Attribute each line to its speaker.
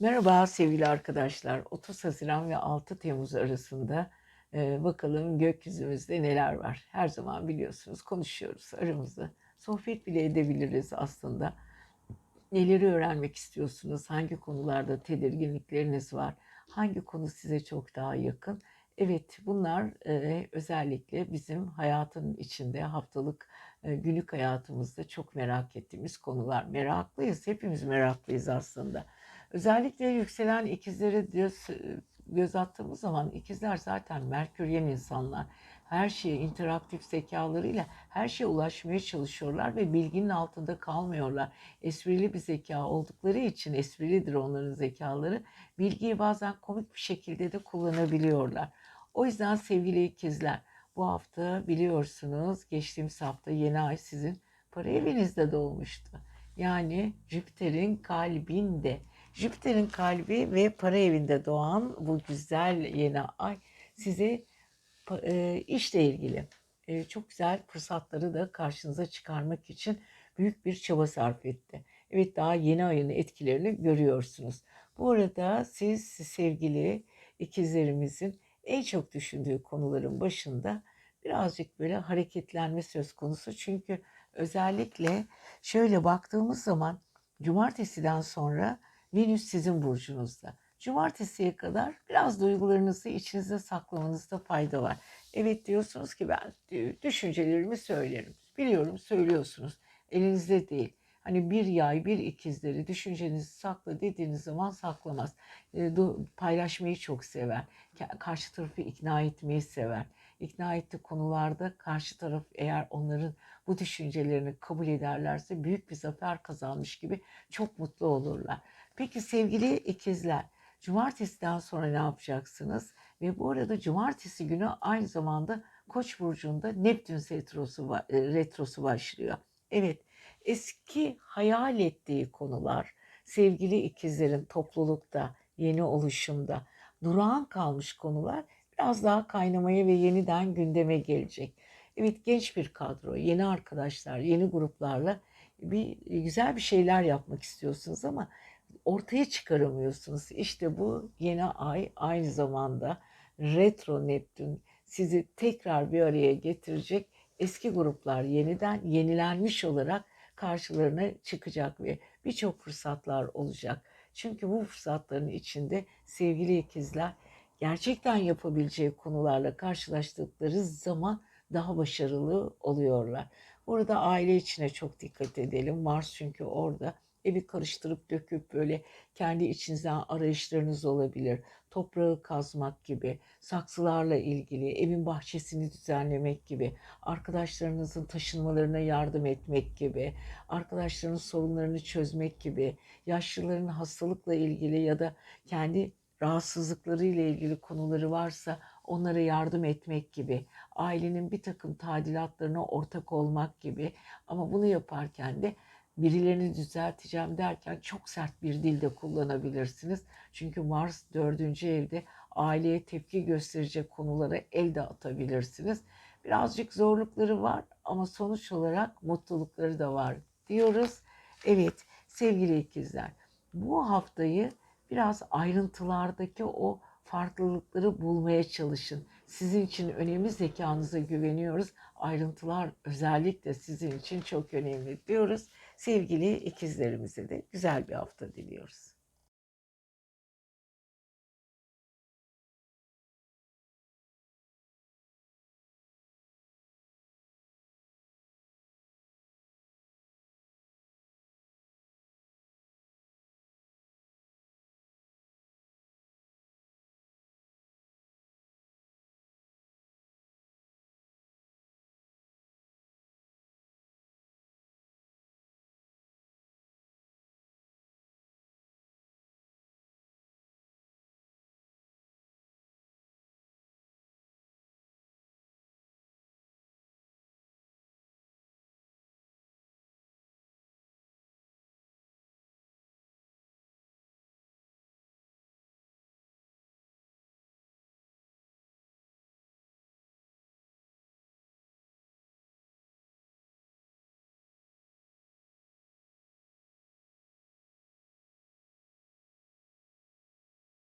Speaker 1: Merhaba sevgili arkadaşlar. 30 Haziran ve 6 Temmuz arasında e, bakalım gökyüzümüzde neler var. Her zaman biliyorsunuz konuşuyoruz aramızda. Sohbet bile edebiliriz aslında. Neleri öğrenmek istiyorsunuz? Hangi konularda tedirginlikleriniz var? Hangi konu size çok daha yakın? Evet, bunlar e, özellikle bizim hayatın içinde haftalık e, günlük hayatımızda çok merak ettiğimiz konular. Meraklıyız, hepimiz meraklıyız aslında. Özellikle yükselen ikizlere göz, göz attığımız zaman ikizler zaten Merküryen insanlar. Her şeye interaktif zekalarıyla her şeye ulaşmaya çalışıyorlar ve bilginin altında kalmıyorlar. Esprili bir zeka oldukları için esprilidir onların zekaları. Bilgiyi bazen komik bir şekilde de kullanabiliyorlar. O yüzden sevgili ikizler bu hafta biliyorsunuz geçtiğimiz hafta yeni ay sizin para evinizde doğmuştu. Yani Jüpiter'in kalbinde. Jüpiter'in kalbi ve para evinde doğan bu güzel yeni ay size e, işle ilgili e, çok güzel fırsatları da karşınıza çıkarmak için büyük bir çaba sarf etti. Evet daha yeni ayın etkilerini görüyorsunuz. Bu arada siz sevgili ikizlerimizin en çok düşündüğü konuların başında birazcık böyle hareketlenme söz konusu. Çünkü özellikle şöyle baktığımız zaman cumartesiden sonra Venüs sizin burcunuzda. Cumartesiye kadar biraz duygularınızı içinizde saklamanızda fayda var. Evet diyorsunuz ki ben düşüncelerimi söylerim. Biliyorum söylüyorsunuz. Elinizde değil. Hani bir yay, bir ikizleri düşüncenizi sakla dediğiniz zaman saklamaz. E, paylaşmayı çok sever. Karşı tarafı ikna etmeyi sever. İkna ettiği konularda karşı taraf eğer onların bu düşüncelerini kabul ederlerse büyük bir zafer kazanmış gibi çok mutlu olurlar. Peki sevgili ikizler, cumartesiden sonra ne yapacaksınız? Ve bu arada cumartesi günü aynı zamanda Koç burcunda Neptün retrosu e, retrosu başlıyor. Evet, eski hayal ettiği konular sevgili ikizlerin toplulukta, yeni oluşumda durağan kalmış konular biraz daha kaynamaya ve yeniden gündeme gelecek. Evet genç bir kadro, yeni arkadaşlar, yeni gruplarla bir güzel bir şeyler yapmak istiyorsunuz ama ortaya çıkaramıyorsunuz. İşte bu yeni ay aynı zamanda retro Neptün sizi tekrar bir araya getirecek eski gruplar yeniden yenilenmiş olarak karşılarına çıkacak ve birçok fırsatlar olacak. Çünkü bu fırsatların içinde sevgili ikizler gerçekten yapabileceği konularla karşılaştıkları zaman daha başarılı oluyorlar. Burada aile içine çok dikkat edelim. Mars çünkü orada evi karıştırıp döküp böyle kendi içinizden arayışlarınız olabilir. Toprağı kazmak gibi, saksılarla ilgili, evin bahçesini düzenlemek gibi, arkadaşlarınızın taşınmalarına yardım etmek gibi, arkadaşların sorunlarını çözmek gibi, yaşlıların hastalıkla ilgili ya da kendi rahatsızlıkları ile ilgili konuları varsa onlara yardım etmek gibi, ailenin bir takım tadilatlarına ortak olmak gibi ama bunu yaparken de birilerini düzelteceğim derken çok sert bir dilde kullanabilirsiniz. Çünkü Mars dördüncü evde aileye tepki gösterecek konulara el de atabilirsiniz. Birazcık zorlukları var ama sonuç olarak mutlulukları da var diyoruz. Evet sevgili ikizler bu haftayı biraz ayrıntılardaki o farklılıkları bulmaya çalışın. Sizin için önemli zekanıza güveniyoruz. Ayrıntılar özellikle sizin için çok önemli diyoruz. Sevgili ikizlerimize de güzel bir hafta diliyoruz.